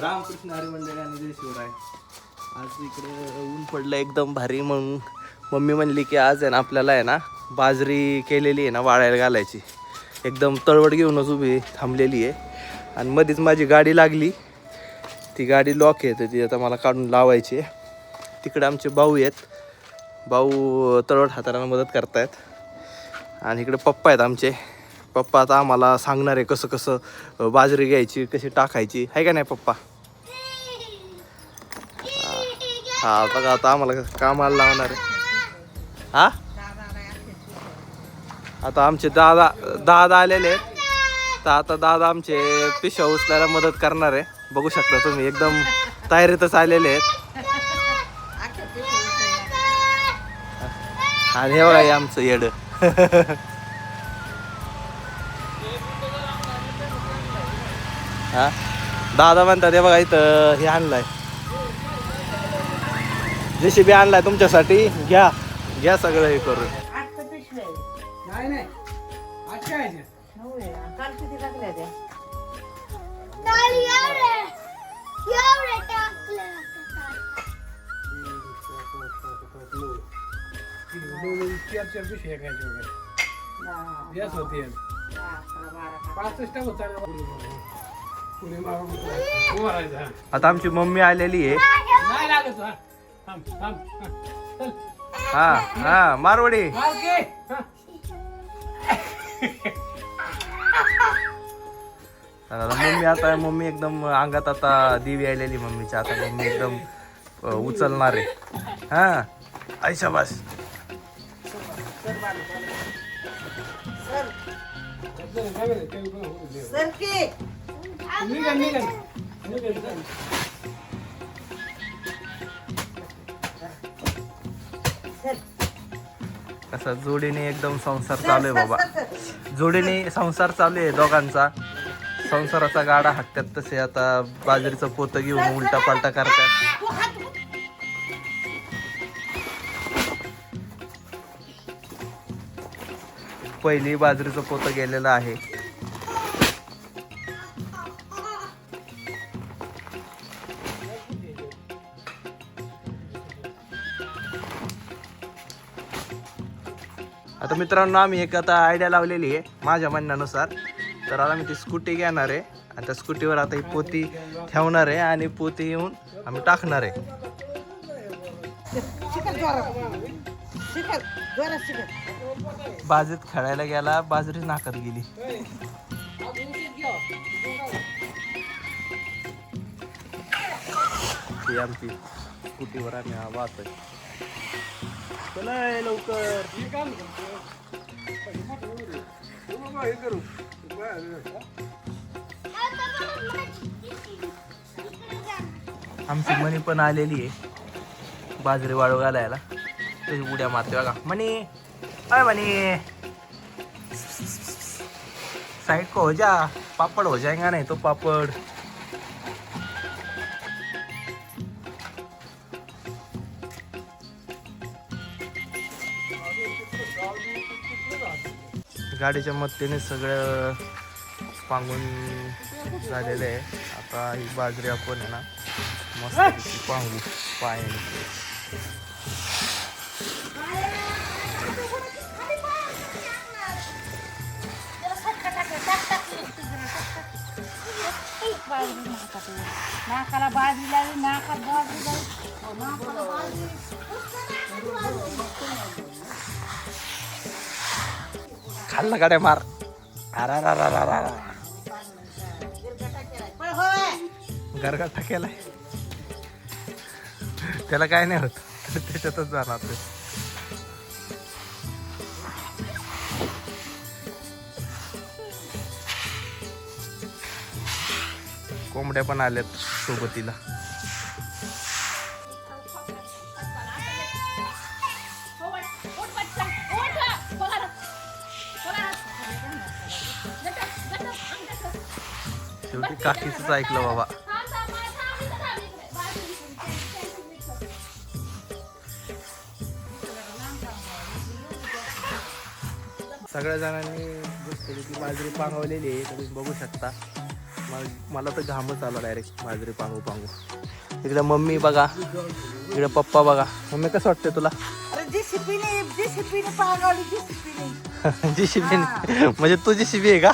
रामकृष्ण हरी मंडळी आणि जय शिवराय. आज इकडे ऊन पडलं एकदम भारी म्हणून. मम्मी म्हणली की आज आहे ना आपल्याला आहे ना बाजरी केलेली आहे ना वाळायला घालायची. एकदम तळवट घेऊनच उभी थांबलेली आहे. आणि मध्येच माझी गाडी लागली. ती गाडी लॉक आहे तर ती आता मला काढून लावायची आहे. तिकडे आमचे भाऊ आहेत. भाऊ तळवट हाताळायला मदत करतायत. आणि इकडे पप्पा आहेत आमचे. पप्पा आता आम्हाला सांगणार आहे कसं कसं बाजरी घ्यायची कशी टाकायची. आहे का नाही पप्पा? हा बघा आता आम्हाला कामाला लावणार आहे. हा? आता आमचे दादा दादा आलेले आहेत. तर आता दादा आमचे पिशा उचलायला मदत करणार आहे. बघू शकता तुम्ही एकदम तयारीतच आलेले आहेत. आणि हे बघा आमचं येड. हा. दादा म्हणतात हे बघा इथं हे आणलंय. जेसीबी आणलाय तुमच्यासाठी. घ्या. घ्या सगळं हे करून. आठ होता आता आमची मम्मी आलेली आहे नाही लागत हा थांब थांब हा. चल हा हा मारवडी. हा. मम्मी आता मम्मी एकदम अंगात आता देवी आलेली मम्मीच्या आता मम्मी एकदम उचलणार आहे हा आयशा बस सर निघा, कसा जोडीने एकदम संसार चालू आहे बाबा. जोडीने संसार चालू आहे दोघांचा. संसाराचा गाडा हाकतात तसे. आता बाजरीचं पोतं घेऊन उलटा पालटा करतात. पहिली बाजरीचं पोतं गेलेलं आहे. आता मित्रांनो आम्ही एक आता आयडिया लावलेली आहे माझ्या म्हणण्यानुसार. तर आता मी ती स्कूटी घेणार आहे. आणि त्या स्कूटीवर आता ही पोती ठेवणार आहे आणि पोती येऊन आम्ही टाकणार आहे. बाजरीत खेळायला गेला बाजरी नाकात गेली. आमची स्कूटीवर आम्ही हा वाहतोय लवकर. हे करू. आमची मणी पण आलेली आहे. बाजरी वाळू घालायला. तशी उड्या मारते बघा. मणी अय मणी साईड को हो जा. पापड हो जाएगा नाही तो पापड. गाडीच्या मदतीने सगळं पांगून झालेलं आहे. आता ही बाजरी आपण आहे ना मस्त पांगू पाय नाकाला बाजरी लावली हो, नाकाला बाजरी लावली नाकाला बाजरी. खाल्ला गाड्या मार. अरा रा रा रा रा रा. गरगाटा केलाय. त्याला काय नाही होत. त्याच्यातच जाणार ते. कोंबड्या पण आल्यात सोबतीला. शेवटी काकीच ऐकलं बाबा. सगळ्या जणांनी ती बाजरी पांगवलेली आहे तुम्ही बघू शकता. मग मला तर घामच आला डायरेक्ट बाजरी पांगू पांगू इकडे मम्मी बघा इकडे पप्पा बघा. मम्मी कसं वाटतंय तुला? अरे जी शिबी म्हणजे तुझी शिबी आहे का?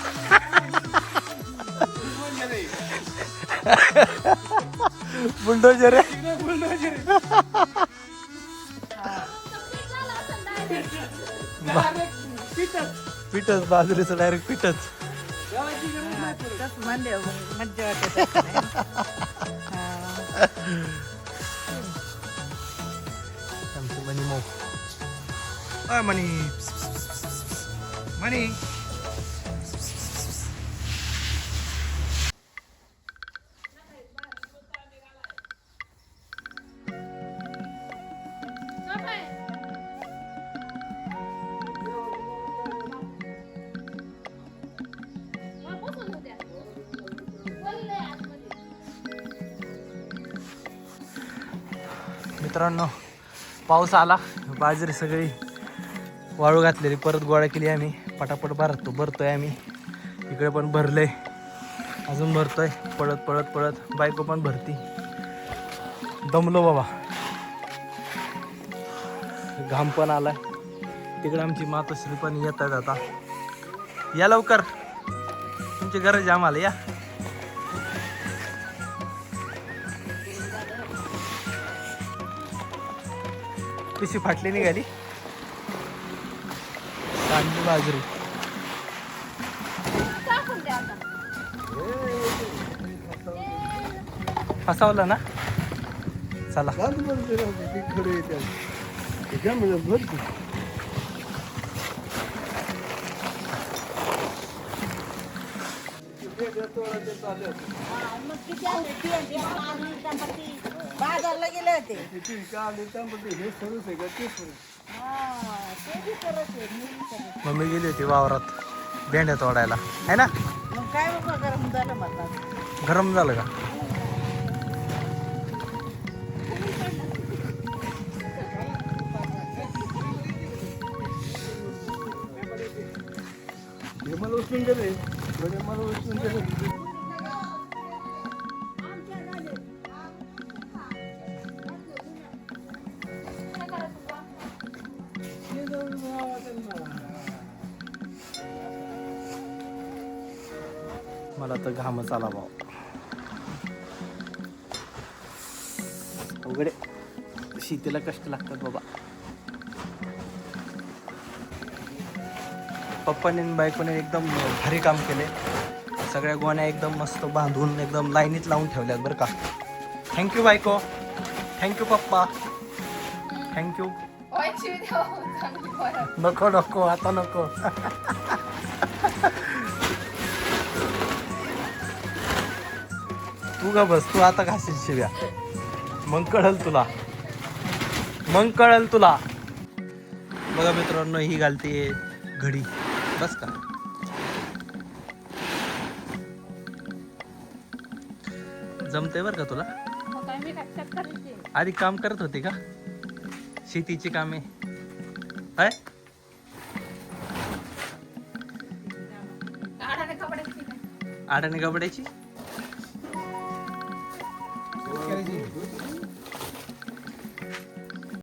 बुलडोजर आहे. पिठच बाजरीचं डायरेक्ट पिठच आमचं मनी मऊ मनी मनी मित्रांनो पाऊस आला. बाजरी सगळी वाळू घातलेली. परत गोळा केली आम्ही. पटापट भरतो भरतोय आम्ही. इकडे पण भरलंय. अजून भरतोय. पळत पळत पळत. बायको पण भरती. दमलो बाबा. घाम पण आलाय. तिकडे आमची मातोश्री पण येत आहेत आता. या लवकर. तुमची गरज आहे आम्हाला या. पिशी फाटली निघाली. कांदी बाजरी. फसावलं ना? चला. बाजारला गेले होते. हा. मम्मी गेली होती वावरात. भेंड्या तोडायला. है ना? मग काय बाबा गरम झालं म्हणतात. गरम झालं का? मला उचलून गेले मला उचलून गेले तर घामच आला भाऊ. उघडे शेतीला कष्ट लागतात बाबा. पप्पाने बायकोने एकदम भारी काम केले. सगळ्या गोण्या एकदम मस्त बांधून एकदम लाईनीत लावून ठेवल्यात बरं का. थँक्यू बायको. थँक्यू पप्पा. थँक्यू नको नको आता नको. तू का बस तू आता घासील शिव्या. मग कळल तुला. मग कळल तुला. बघा मित्रांनो ही घालते घडी. बस का? जमते बर का तुला? आधी काम करत होते का? शेतीची कामे. काय आडाने कपड्याची